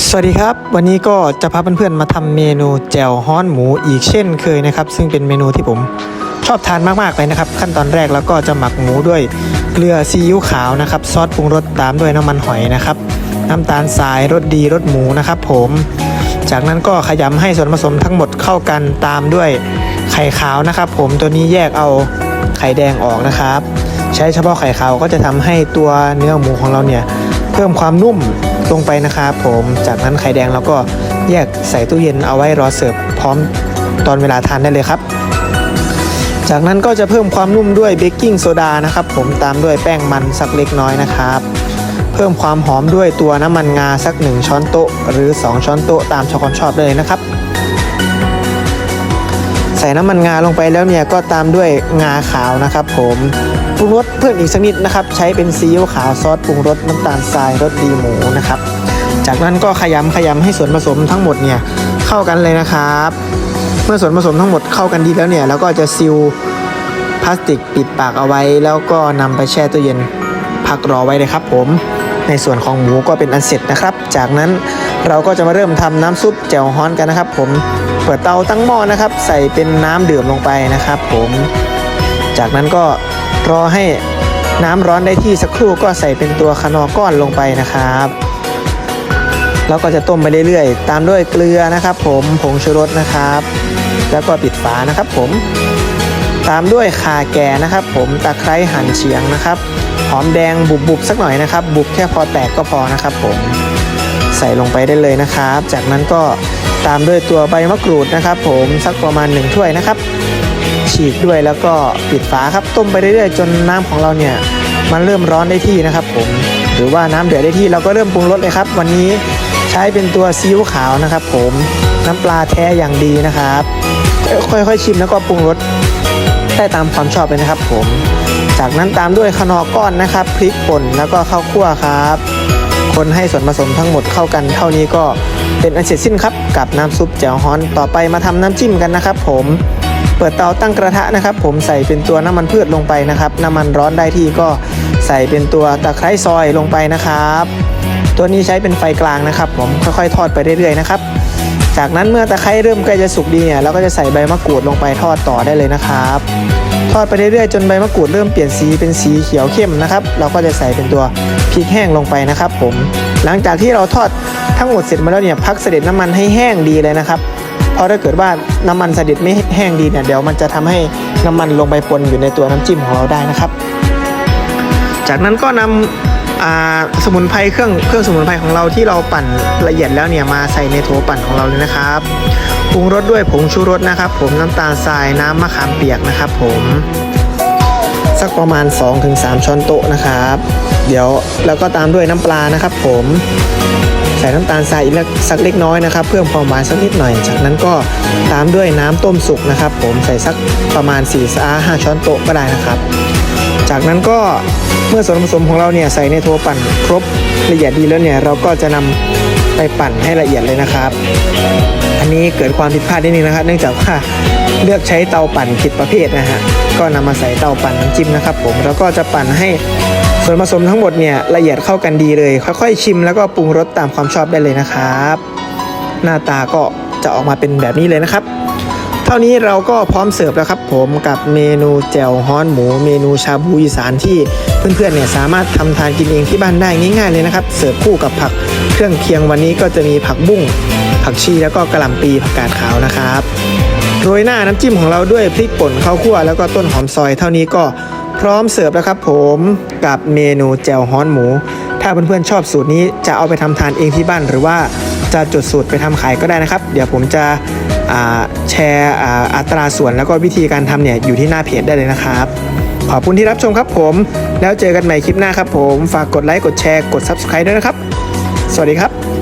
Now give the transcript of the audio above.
สวัสดีครับ วันนี้ก็จะพาเพื่อนๆมาทำเมนูแจ่วฮ้อนหมูอีกเช่นเคยนะครับ ซึ่งเป็นเมนูที่ผมชอบทานมากๆเลยนะครับ ขั้นตอนแรกแล้วก็จะหมักหมูด้วยเกลือซีอิ๊วขาวนะครับซอสปรุงรสตามด้วยน้ำมันหอยนะครับ น้ำตาลทรายรสดีรสหมูนะครับ ผม จากนั้นก็ขยำให้ส่วนผสมทั้งหมดเข้ากันตามด้วยไข่ขาวนะครับ ผมตัวนี้แยกเอาไข่แดงออกนะครับ ใช้เฉพาะไข่ขาวก็จะทำให้ตัวเนื้อหมูของเราเนี่ยเพิ่มความนุ่ม ลงไปนะครับผมจากนั้นไข่แดงเราก็แยกใส่ตู้เย็นเอาไว้รอเสิร์ฟพร้อมตอนเวลาทานได้เลยครับ จากนั้นก็จะเพิ่มความนุ่มด้วยเบกกิ้งโซดานะครับผมตามด้วยแป้งมันสักเล็กน้อยนะครับ เพิ่มความหอมด้วยตัวน้ำมันงาสัก 1 ช้อนโต๊ะ หรือ 2 ช้อนโต๊ะตามชอบความชอบเลยนะครับใส่น้ำมันงาลงไปแล้วเนี่ยก็ตามด้วยงาขาวนะครับผม ปรุงรสเพิ่มอีกสักนิดนะครับ ใช้เป็นซีอิ๊วขาวซอสปรุงรสน้ำตาลทรายรสดีหมูนะครับ จากนั้นก็ขยำขยำให้ส่วนผสมทั้งหมดเนี่ยเข้ากันเลยนะครับ เมื่อส่วนผสมทั้งหมดเข้ากันดีแล้วเนี่ยแล้วก็จะซิลพลาสติกปิดปากเอาไว้ แล้วก็นำไปแช่ตู้เย็นพักรอไว้เลยครับผมในส่วนของหมูก็เป็นอันเสร็จนะครับ จากนั้นเราก็จะมาเริ่มทำน้ำซุปแจ่วฮ้อนกันนะครับ ผมเปิดเตาตั้งหม้อนะครับ ใส่เป็นน้ำดื่มลงไปนะครับ ผม จากนั้นก็ รอให้น้ำร้อนได้ที่สักครู่ก็ใส่เป็นตัวคานอก้อนลงไปนะครับแล้วก็จะต้มไปเรื่อยๆ ตามด้วยเกลือนะครับ ผมผงชูรสนะครับ แล้วก็ปิดฝานะครับ ผม ตามด้วยข่าแก่นะครับ ผมตะไคร้หั่นเฉียงนะครับ หอมแดงบุบๆสักหน่อยนะครับ บุบแค่พอแตกก็พอนะครับ ผมใส่ลงไปได้เลยนะครับ จากนั้นก็ตามด้วยตัวใบมะกรูดนะครับ ผมสักประมาณหนึ่งถ้วยนะครับ ฉีกด้วยแล้วก็ปิดฝาครับต้มไปเรื่อยๆจนน้ำของเราเนี่ยมันเริ่มร้อนได้ที่นะครับ ผมหรือว่าน้ำเดือดได้ที่เราก็เริ่มปรุงรสเลยครับ วันนี้ใช้เป็นตัวซีอิ๊วขาวนะครับ ผมน้ำปลาแท้อย่างดีนะครับ ค่อยๆชิมแล้วก็ปรุงรสได้ตามความชอบเลยนะครับ ผม จากนั้นตามด้วยขนอก้อนนะครับพริกป่นแล้วก็ข้าวคั่วครับ คนให้ส่วนผสมทั้งหมดเข้ากัน เท่านี้ก็เป็นอันเสร็จสิ้นครับกับน้ำซุปแจ่วฮ้อน ต่อไปมาทำน้ำจิ้มกันนะครับ ผม เปิดเตาตั้งกระทะนะครับ ผมใส่เป็นตัวน้ำมันพืชลงไปนะครับ น้ำมันร้อนได้ที่ก็ใส่เป็นตัวตะไคร้ซอยลงไปนะครับ ตัวนี้ใช้เป็นไฟกลางนะครับ ผมค่อยๆ ทอดไปเรื่อยๆนะครับ จากนั้นเมื่อตะไคร้เริ่มใกล้จะสุกดีเนี่ยเราก็จะใส่ใบมะกรูดลงไปทอดต่อได้เลยนะครับ ทอดไปเรื่อยๆจนใบมะกรูดเริ่มเปลี่ยนสีเป็นสีเขียวเข้มนะครับ เราก็จะใส่เป็นตัวพริกแห้งลงไปนะครับ ผม หลังจากที่เราทอดทั้งหมดเสร็จมาแล้วเนี่ยพักเสด็จน้ำมันให้แห้งดีเลยนะครับ เพราะถ้าเกิดว่าน้ำมันเสด็จไม่แห้งดีเนี่ยเดี๋ยวมันจะทำให้น้ำมันลงไปปนอยู่ในตัวน้ำจิ้มของเราได้นะครับ จากนั้นก็นำอ่าสมุนไพรเครื่องเครื่องสมุนไพรของเราที่เราปั่นละเอียดแล้วเนี่ยมาใส่ในโถปั่นของเราเลยนะครับปรุงรสด้วยผงชูรสนะครับ ผมน้ำตาลทรายน้ำมะขามเปียกนะครับ ผมสักประมาณ 2-3 ช้อนโต๊ะนะครับ เดี๋ยวแล้วก็ตามด้วยน้ำปลานะครับผม ใส่น้ำตาลทรายอีกสักเล็กน้อยนะครับ เพิ่มความหวานสักนิดหน่อย จากนั้นก็ตามด้วยน้ำต้มสุกนะครับ ผมใส่สักประมาณ4-5ช้อนโต๊ะก็ได้นะครับ จากนั้นก็เมื่อส่วนผสมของเราเนี่ยใส่ในโถปั่นครบละเอียดดีแล้วเนี่ยเราก็จะนำไปปั่นให้ละเอียดเลยนะครับ อันนี้เกิดความผิดพลาดนิดนึงนะครับ เนื่องจากว่าเลือกใช้เตาปั่นผิดประเภทนะฮะก็นำมาใส่เตาปั่นน้ำจิ้มนะครับ ผมแล้วก็จะปั่นให้ ส่วนผสมทั้งหมดเนี่ยละเอียดเข้ากันดีเลย ค่อยๆ ชิมแล้วก็ปรุงรสตามความชอบได้เลยนะครับ หน้าตาก็จะออกมาเป็นแบบนี้เลยนะครับ เท่านี้เราก็พร้อมเสิร์ฟแล้วครับผมกับเมนูแจ่วฮ้อนหมู เมนูชาบูอีสานที่เพื่อนๆเนี่ยสามารถทำทานกินเองที่บ้านได้ง่ายๆเลยนะครับ เสิร์ฟคู่กับผักเครื่องเคียงวันนี้ก็จะมีผักบุ้งผักชีแล้วก็กระหล่ำปีผักกาดขาวนะครับโรยหน้าน้ำจิ้มของเราด้วยพริกป่นข้าวคั่วแล้วก็ต้นหอมซอยเท่านี้ก็ พร้อมเสิร์ฟแล้วครับผมกับเมนูแจ่วฮ้อนหมู ถ้าเพื่อนๆชอบสูตรนี้จะเอาไปทำทานเองที่บ้านหรือว่าจะจดสูตรไปทำขายก็ได้นะครับ เดี๋ยวผมจะแชร์อัตราส่วนแล้วก็วิธีการทำเนี่ยอยู่ที่หน้าเพจได้เลยนะครับขอบคุณที่รับชมครับผม แล้วเจอกันใหม่คลิปหน้าครับผม ฝากกดไลค์ กดแชร์ กด Subscribe ด้วยนะครับ สวัสดีครับ